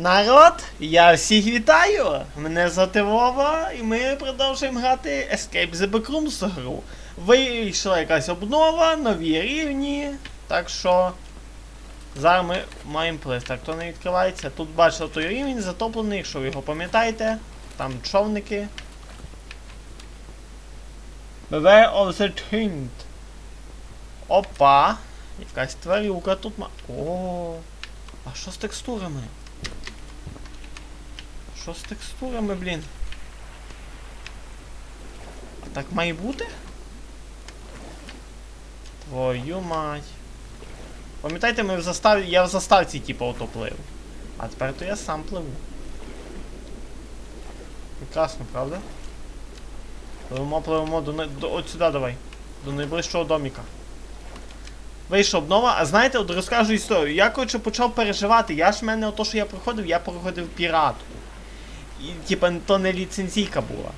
Народ, я всіх вітаю! Мене звати Вова, і ми продовжуємо грати Escape the Backrooms гру. Вийшла якась обнова, нові рівні. Так що. Зараз ми маємо плис. Так, то не відкривається. Тут бачите той рівень затоплений, якщо ви його пам'ятаєте. Там човники. Beware of the Tint. Опа! Якась тварюка тут ма. О, а що з текстурами? Що з текстурами, блін? А так має бути? Твою мать. Пам'ятаєте, ми в заставі. Я в заставці типу ото плив. А тепер то я сам пливу. Прекрасно, правда? Пливемо, пливемо до, до от сюди давай. До найближчого доміка. Вийшла обнова, а знаєте, от розкажу історію. Я коротше почав переживати. Я ж в мене ото, що я проходив, я проходив піратку. Типа, то не ліцензійка була.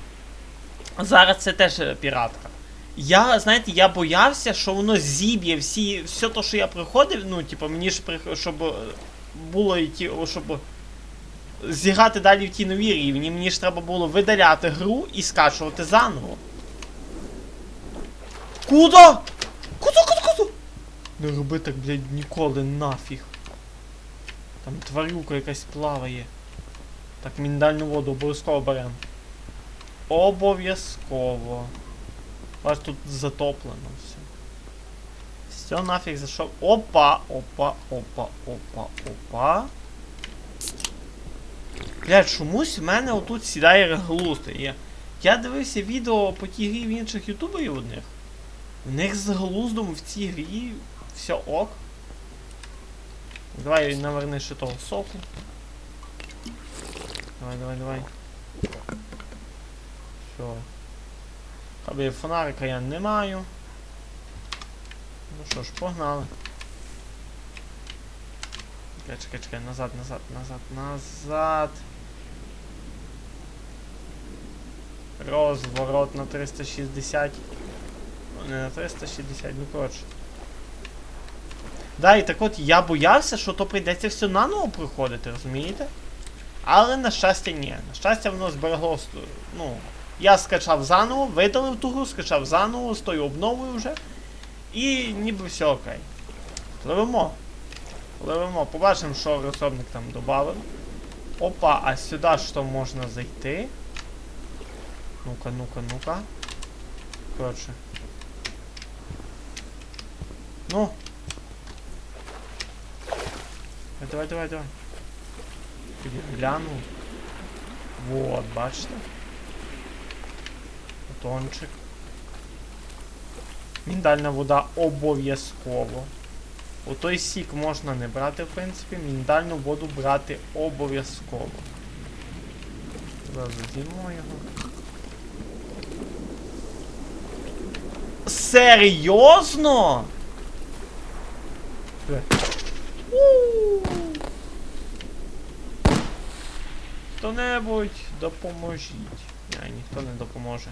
Зараз це теж е, піратка. Я, знаєте, я боявся, що воно зіб'є всі, все то, що я проходив, ну, типа, мені ж щоб е, було йти, щоб зіграти далі в ті нові рівні, мені ж треба було видаляти гру і скачувати заново. Кудо? Куди, куди, куди? Не роби так, блядь, ніколи нафіг. Там тварюка якась плаває. Так, міндальну воду обов'язково беремо. Обов'язково. Бач, тут затоплено все. Все нафіг зайшов. Опа, опа, опа, опа, опа. Блядь, чомусь в мене отут сідає глузти. Я, я дивився відео по тій грі в інших ютуберів одних. В них з глуздом в цій грі все ок. Давай наверни ще того соку. Давай, давай, давай. Все. Аби фонарика я не маю. Ну що ж, погнали. Чекай, чекай, чекай, назад, назад, назад, назад. Розворот на 360. Ну, не на 360, ну коротше. Да, і так от я боявся, що то прийдеться все наново проходити, розумієте? Але на щастя ні. На щастя, воно зберегло. Ну, я скачав заново, видалив ту гру, скачав заново з тою обновою вже. І ніби все окей. Пливемо. Пливемо. Побачимо, що розробник там додав. Опа, а сюди що можна зайти? Ну-ка, ну-ка, ну-ка. Коротше. Ну. Давай, давай, давай. Тоді гляну. Вот, бачите? Батончик. Міндальна вода обов'язково. У той сік можна не брати, в принципі, міндальну воду брати обов'язково. Зараз з'їмо його. Серйозно? Бля. У. Хто-небудь допоможіть. Ні, ніхто не допоможе.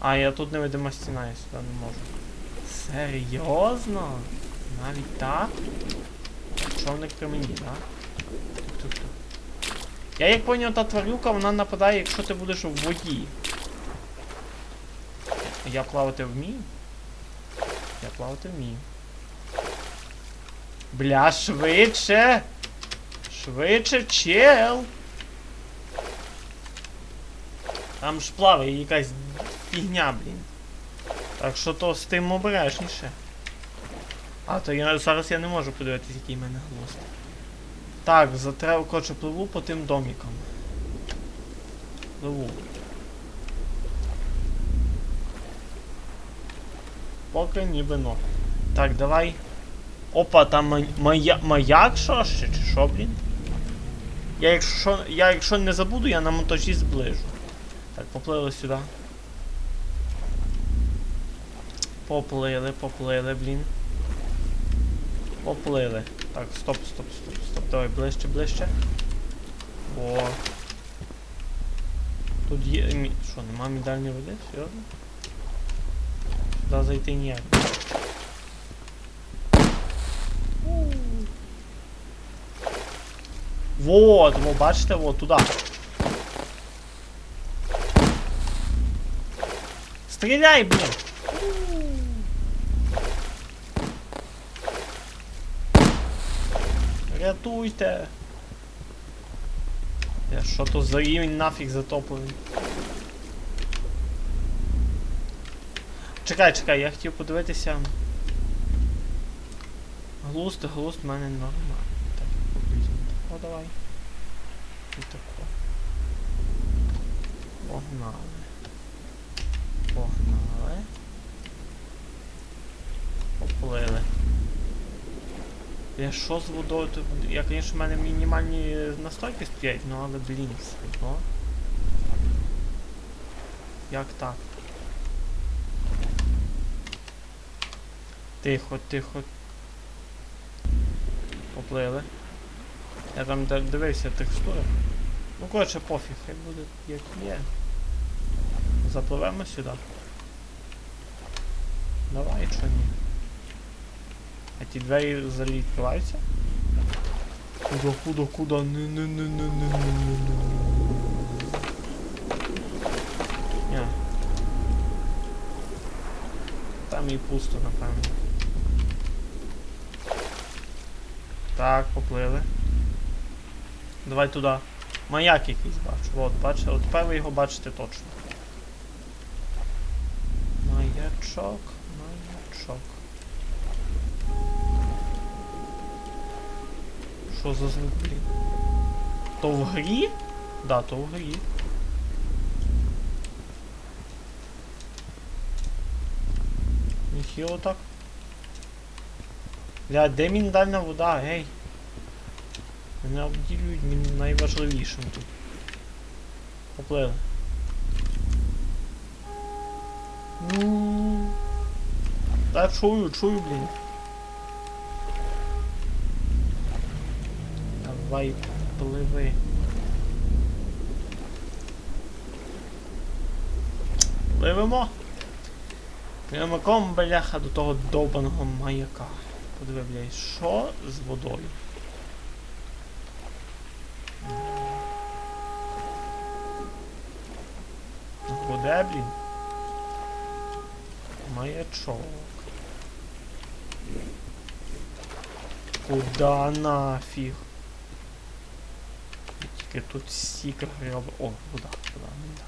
А, я тут невидима стіна, я сюди не можу. Серйозно? Навіть так? Човник при мені, так? Тук-тук-тук. Я як поняв, та тварюка, вона нападає, якщо ти будеш в воді. Я плавати вмію? Я плавати вмію. Бля, швидше! Швидше, чел! Там ж плаває якась фігня, блін. Так що то з тим обережніше. А, то я зараз я не можу подивитися, який в мене глузд. Так, затрев коротше пливу по тим домікам. Пливу. Поки ніби но. Так, давай. Опа, там ма- мая... маяк що ще, чи що, блін? Я якщо, я якщо не забуду, я на монтажі зближу. Так, поплили сюди. Поплили, поплили, блін. Поплили. Так, стоп, стоп, стоп, стоп. Давай ближче, ближче. О. Тут є. Що, нема мідальної води? Серйозно? Сюди зайти ніяк. Вот, во, бачите, вот туди. Стріляй, блін! Рятуйте! Я що то за рівень нафіг затоплений. Чекай, чекай, я хотів подивитися. Глуст, глуст в мене нормально. О, давай. І тако. Погнали. Погнали. Поплили. Я що з водою тут? Я, звісно, в мене мінімальні настойки стоять, ну але блін, все одно. Як так? Тихо, тихо. Поплили. Я там дивився текстури. Ну коротше пофіг, хай буде як є. Запливемо сюди. Давай, що ні. А ті двері взагалі відкриваються? Куда, куда, куда? Не, не, не, не, не, не, не, не. Ні. Там і пусто, напевно. Так, поплили. Давай туди. Маяк якийсь бачу. От, бачите, от тепер ви його бачите точно. Маячок, маячок. Що за звук, блін? То в грі? Да, то в грі. Ніхіло так. Бля, де мінеральна вода, гей? Мене обділюють найважливішим тут. Поплили. Ну. Та чую, чую, блін. Давай, пливи. Пливемо. Прямиком, бляха, до того довбаного маяка. Подиви, блядь, що з водою? Куди, блін? Маячок. Куда нафіг? Тільки тут стільки граб... О, вода, вода, миндаль.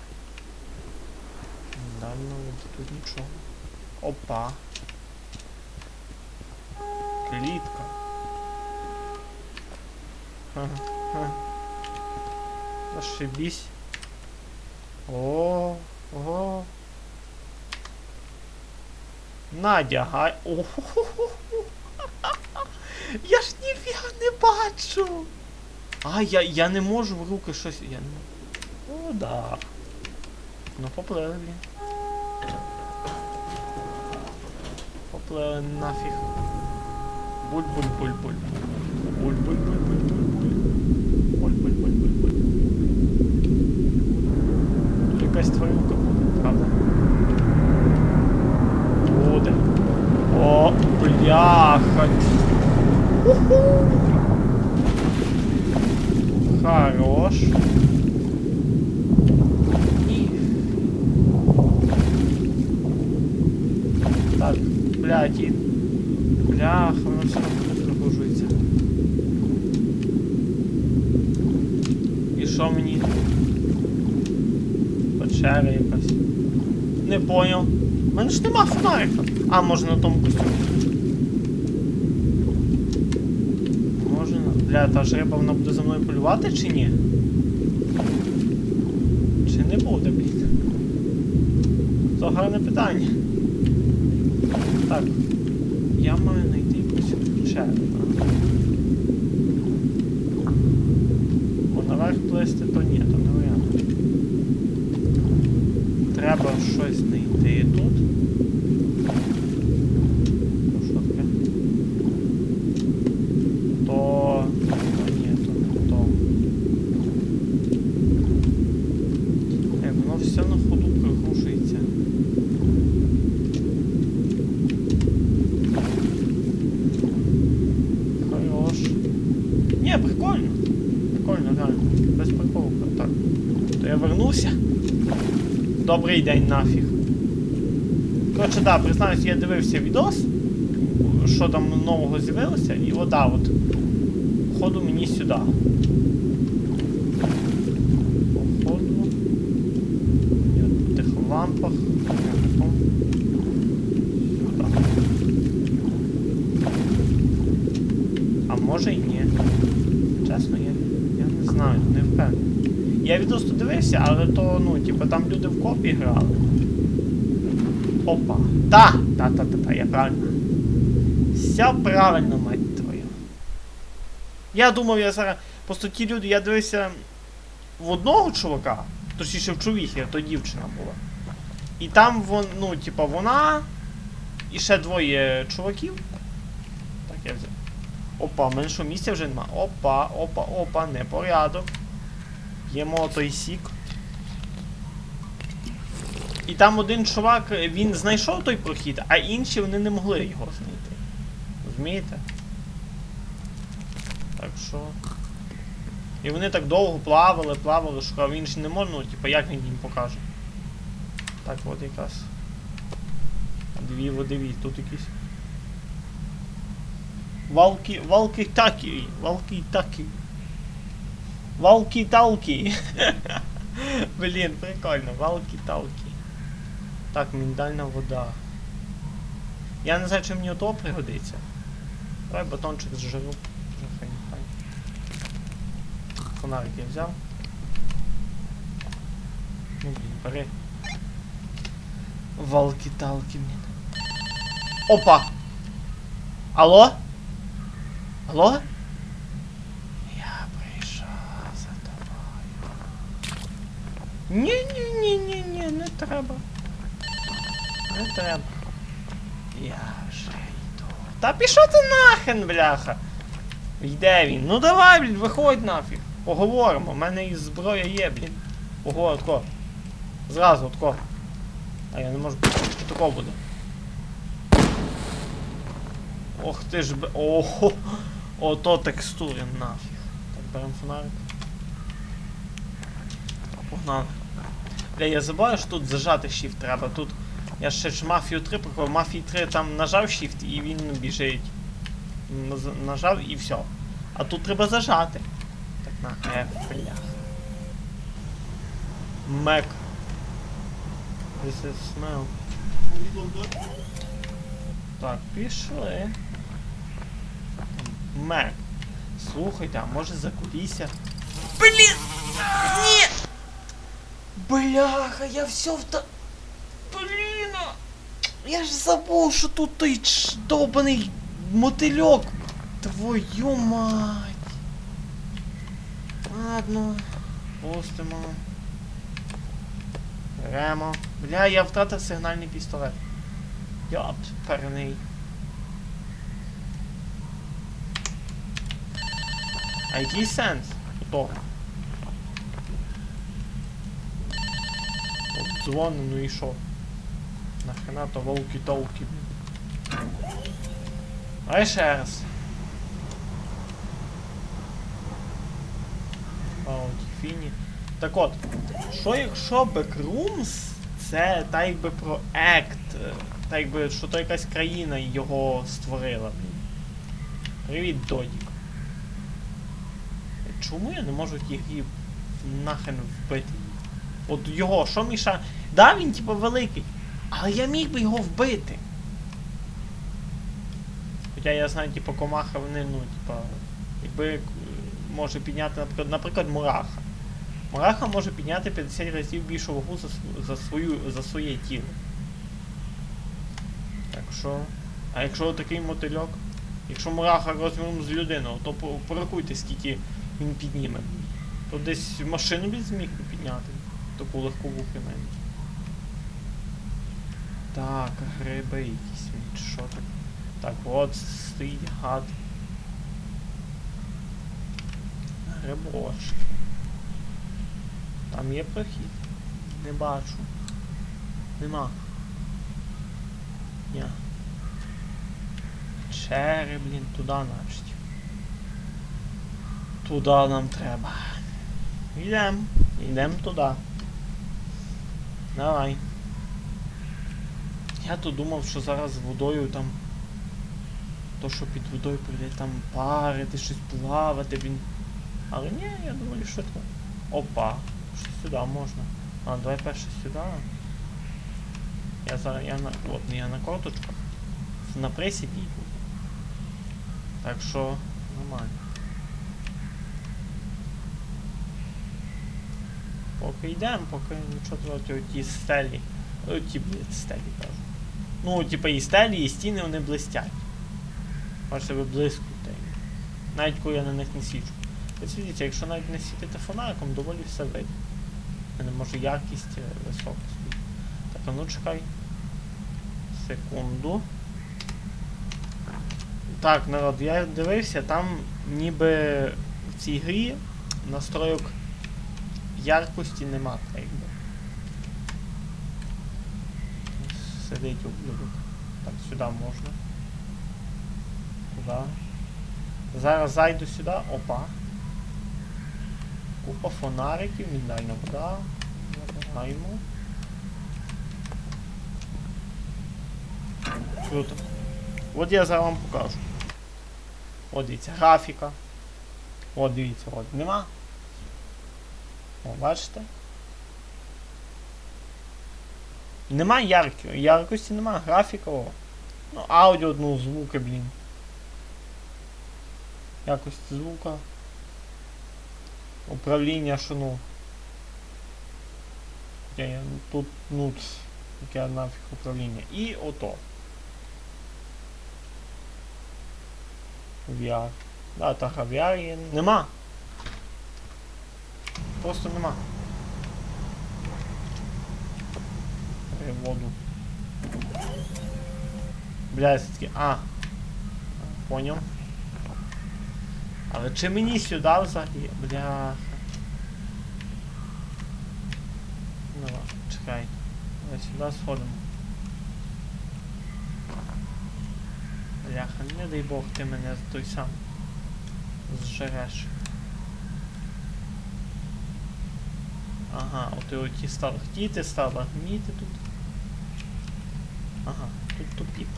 Миндальна вода, тут нічого. Опа. Клітка. Ха-ха. Зашибись. О, ого. Надя, гай. О, Я ж ніфіга не бачу. А, я, я не можу в руки щось. Я не можу. О, да. Ну, поплили, блін. Поплили нафіг. Буль-буль-буль-буль. Буль-буль-буль-буль-буль. Тут якась тварюка буде, правда? Буде. О, бляха. Уху. Хорош. І... Так, блядь, і... Бляха, воно все одно прогружується. І що мені? Печера якась. Не поняв. У мене ж нема фонарика. А, може на тому костюмі. Може на. Бля, та ж риба вона буде за мною полювати чи ні? Чи не буде, блін? То гарне питання. Так. Я маю знайти якусь так? Бо наверх плисти то ні, то не варіант. Треба щось знайти тут. Ну, що таке? То... то ні, то не то. Е, воно все на ходу пригрушується. Хорош. Ні, прикольно. Прикольно. реально. Без приколу. Так. То я вернуся. Добрий день нафіг. Коротше, да, признаюсь, я дивився відос, що там нового з'явилося, і вода от. Походу мені сюди. Походу. В тих лампах. Потім Сюди. А може і ні. Чесно, я, я не знаю, не впевнений. Я відос тут дивився, але то, ну, типу, там люди в копі грали. Опа. Та! Та-та-та-та, я правильно. Все правильно, мать твою. Я думав, я зараз. Просто ті люди, я дивився в одного чувака, точніше в чоловіка, то дівчина була. І там вон, ну, типа, вона і ще двоє чуваків. Так, я взяв. Опа, що місця вже нема. Опа, опа, опа, непорядок. П'ємо той сік. І там один чувак, він знайшов той прохід, а інші вони не могли його знайти. Розумієте? Так що. І вони так довго плавали, плавали, шукав, він ж не може, ну, типа, як він їм покаже. Так, от якраз. Дві водиві, тут якісь. Валки, валки такі, валки такі. Валки-талки. Блін, прикольно, валки-талки. Так, міндальна вода. Я не знаю, чи мені ото пригодиться. Давай батончик з жиру. Вже хай. Фонарик я взяв. Ну блін, бери. Валки-талки, блін. Опа! Алло? Алло? Я прийшов за тобою. Ні-ні-ні-ні-ні, не треба. Не треба. Я вже йду. Та пішов ти нахрен, бляха. Йде він. Ну давай, блін, виходь нафіг. Поговоримо. У мене і зброя є, блін. Ого, отко. Зразу отко. А я не можу. Отако буде. Ох ти ж б. Ого! Ото текстури нафіг. Так, беремо фонарик. Погнали. Бля, я забуваю, що тут зажати shift треба. Тут. Я ще ж Мафію 3 проходив. Мафії 3 там нажав shift і він біжить. Нажав і все. А тут треба зажати. Так на F, бля. Мек. This is smell. Так, пішли. Мек. Слухайте, а може закуріся? Блін! Ні! Бляха, я все вта... Блін! Я ж забув, що тут ч... довбаний мотильок. Твою мать. Ладно. Пустимо. Беремо. Бля, я втратив сигнальний пістолет. Йопт, перний. А який сенс того? Дзвони, ну і що? Нахрена то волки-толки. Давай ще раз. Фіні. Так от, що якщо Backrooms це так якби проект, е, так якби, що то якась країна його створила. Привіт, Додік. Чому я не можу в тій грі нахрен вбити? От його, що Міша? Да, він типу великий, але я міг би його вбити. Хоча я знаю, типу, комаха вони, ну, типа, якби е, може підняти, наприклад, наприклад, мураха. Мураха може підняти 50 разів більшу вагу за, за, свою, за своє тіло. Так що. А якщо такий мотильок? Якщо мураха розміром з людину, то по- порахуйте, скільки він підніме. То десь машину він зміг підняти. Таку легкову принаймні. Так, гриби якісь, що так. Так, от стоїть гад. Грибочки. Там є прохід. Не бачу. Нема. Ня. Чери, блін, туди значить. Туди нам треба. Йдем. Йдем туди. Давай. Я то думав, що зараз водою там. То, що під водою прийде там парити, щось плавати, він. Але ні, я думаю, швидко. Опа, що сюди можна. А, давай перше сюди. Я зараз я на. От, я на корточках. На пресі бігу. Так що нормально. Поки йдемо, поки нічого проти ті стелі. О, ті, блядь, стелі кажу. Ну, типа і стелі, і стіни вони блистять. Бачите, ви блискуєте. Навіть коли я на них не свічу. Ось дивіться, якщо навіть не світити фонариком, доволі все видно. Мене може якість е, висока стоїть. Так, ну чекай. Секунду. Так, народ, я дивився, там ніби в цій грі настройок яркості нема, так якби. Сидить ублюдок. Так, сюди можна. Куди? Зараз зайду сюди. Опа. Купа фонариків, міндальна вода. Забираємо. Круто. От я зараз вам покажу. От дивіться, графіка. От дивіться, от нема. О, бачите? Нема ярки, яркості нема, графіка, о. Ну, аудіо, ну, звуки, блін. Якость звука. Управління, що ну. Я, тут, ну, яке нафіг управління. І ото. VR. Да, так, VR є. Нема. Просто нема. Воду. Бля, все-таки. А. Понял. Але чи мені сюди взагалі? Бляха. Ну ладно, чекай. Давай сюди сходимо. Бляха, не дай Бог ти мене той сам зжереш. Ага, от і оті сталахтіти, сталагміти тут. Ага, тут тупік.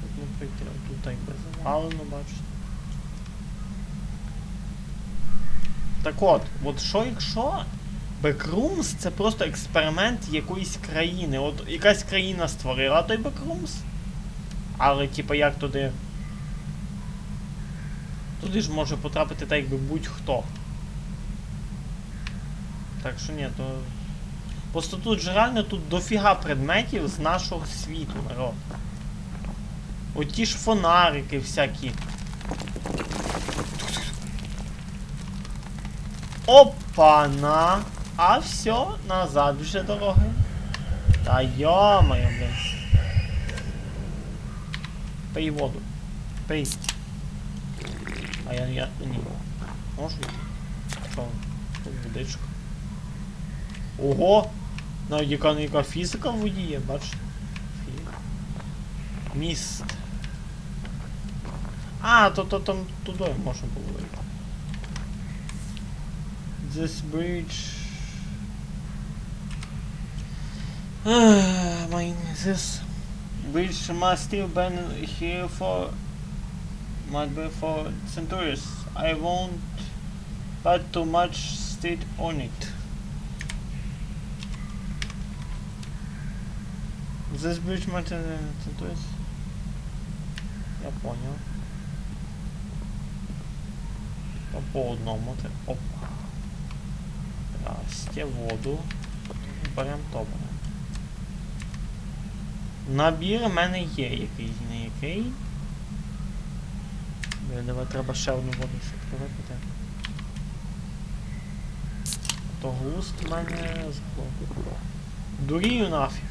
Тут не пройти, тут так би завалено, бачите. Так от, от що якщо Backrooms це просто експеримент якоїсь країни. От якась країна створила той Backrooms. Але типа як туди. Туди ж може потрапити так якби будь-хто. Так що ні, то. Просто тут же реально тут дофіга предметів з нашого світу, народ. Оті ж фонарики всякі. Опа-на! А все, назад вже дороги. Та йо-моє, блин. Пий воду. Пий. А я, я, ні. Можу? Що? Тут водичка. Ого! Навіть яка, яка фізика в воді є, бачите? Фі- Міст. А, то, то там туди можна було вийти. This bridge. Ah, my, this bridge must still been here for might be for centuries. I won't put too much state on it. This bridge might uh, centuries. Я понял. По, по одному це. Опа. Расте воду. Берем то. Набір в мене є якийсь, не який. Давай треба ще одну воду все випити. То густ в мене заглох. Дурію нафіг.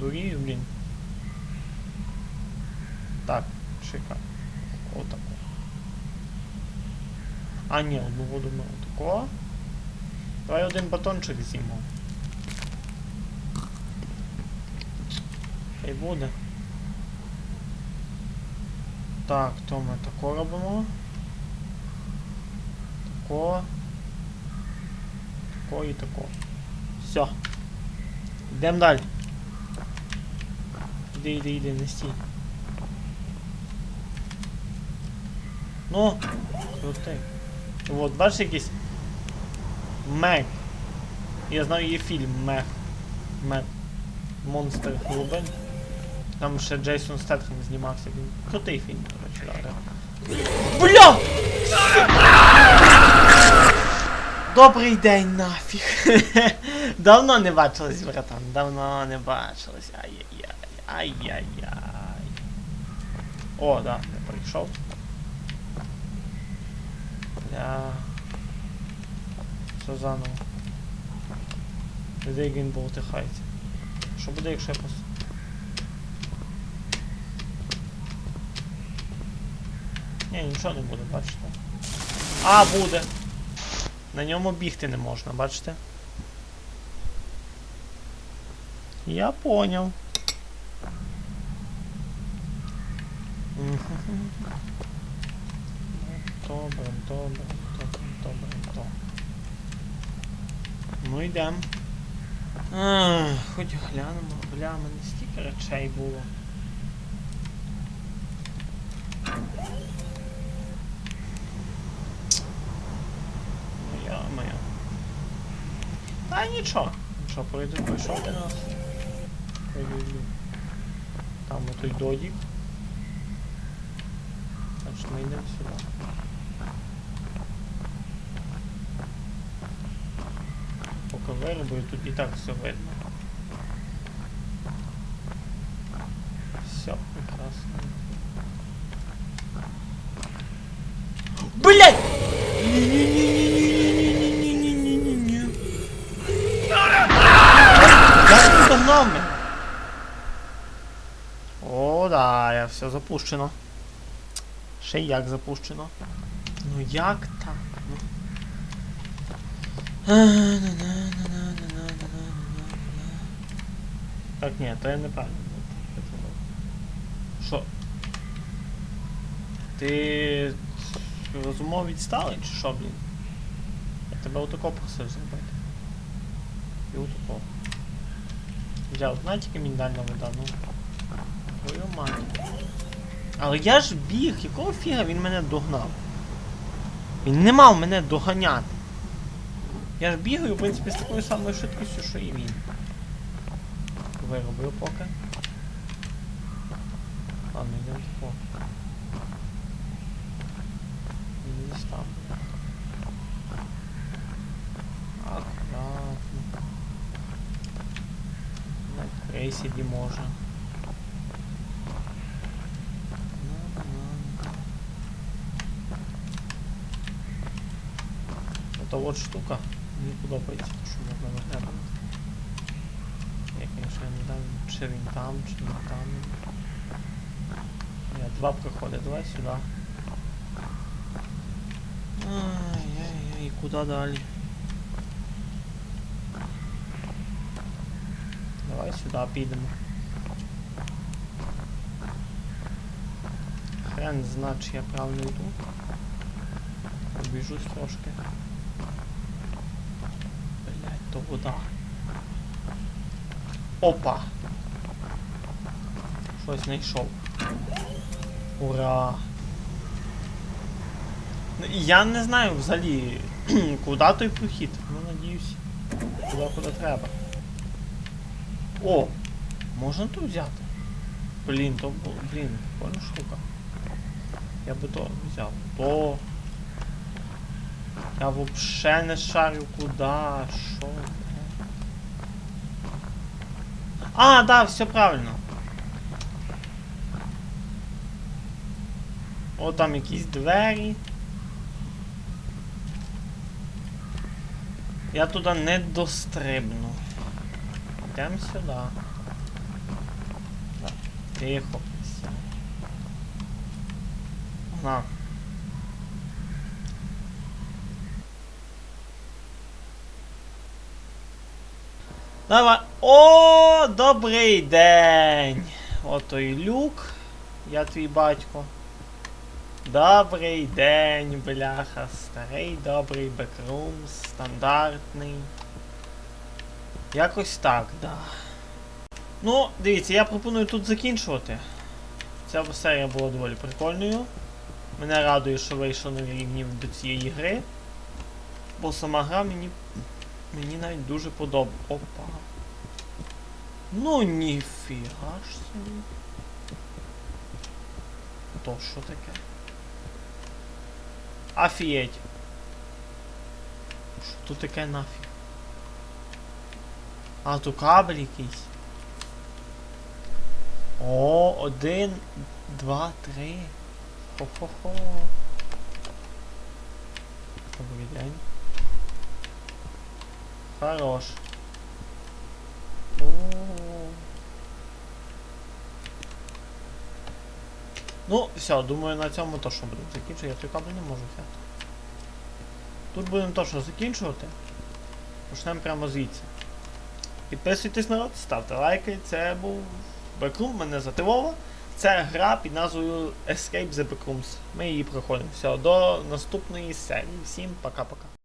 Дурію, блін. Так, чекай. Отако. А ні, одну воду ми отако. Давай один батончик з'їмо. Хай буде. Так, то ми тако робимо. тако. Тако і тако. Все. Йдемо далі. Іди, іди, іди. Ну, крутий. От, бачиш якийсь Мег. Я знаю, є фільм Мег. Мег. Монстр глибин. Там ще Джейсон Стетхем знімався. Він крутий фільм, да, да. Бля! Добрий день нафіг. Давно не бачились, братан. Давно не бачились. Ай-яй-яй. Ай-яй-яй. О, да, я прийшов. Бля. Все заново. Людей він болтихається. Що буде, якщо я просто... Ні, нічого не буде, бачите. А, буде. На ньому бігти не можна, бачите? Я поняв. Добре, добре, добре, добре, добре. Ну йдем. Ах, Хоч глянемо, бля, мене стільки речей було. Ну я моя. Та нічого. Нічого, пройду, пройшов раз. Пройду. Там отой додік. Значить ми йдемо сюди. Поки виробую, тут і так все видно. Все, прекрасно. Блять! Ні-ні-ні-ні-ні-ні-ні-ні-ні-ні. Як ти догнав мене? О, да, я все запущено. Ще як запущено. Ну як так? Ну. Так, ні, то я неправильно. Що? Ти розумов відсталий чи що, блін? Я тебе отако просив зробити. І отако. Взяв, знаєте, міндальна вода, ну. Твою мать. Але я ж біг, якого фіга він мене догнав? Він не мав мене доганяти. Я ж бігаю, в принципі, з такою самою швидкістю, що і він. Вироблю поки. Ладно, йдемо тако. Він десь там. Аккуратно. На крейсіді може. Это вот штука. Мені подобається, що можна виглядати. Я, конечно, не знаю, чи він там, чи не там. Ні, два проходи, давай сюди. Ай-яй-яй, куди далі? Давай сюди підемо. Хрен значить я правильно йду. Обіжусь трошки. То вода. Опа! Щось знайшов. Ура! Ну, Я не знаю взагалі, куди той прохід. Ну, надіюсь, туди, куди треба. О! Можна тут взяти? Блін, то блін, прикольна штука. Я би то взяв. То. Я вообще не шарю куда, блядь. А, да, все правильно. О, там якісь двері. Я туди не дострибну. Йдемо сюди. Тихо. На. Давай. О, добрий день! Ото і люк. Я твій батько. Добрий день, бляха, старий добрий бекрум, стандартний. Якось так, да. Ну, дивіться, я пропоную тут закінчувати. Ця серія була доволі прикольною. Мене радує, що вийшло нові рівні до цієї гри. Бо сама гра мені. Мені навіть дуже подобається. Опа. Ну ніфіга ж собі. То що таке? Афієть. Що тут таке нафіг? А, тут кабель якийсь. О, один, два, три. Хо-хо-хо. Добрий день. Хорош. Ну, все, думаю, на цьому точно будемо закінчувати. Я той не можу взяти. Тут будемо точно закінчувати. Почнемо прямо звідси. Підписуйтесь народ, ставте лайки. Це був Бекрум, мене звати. Це гра під назвою Escape the Backrooms. Ми її проходимо. Все, до наступної серії. Всім пока-пока.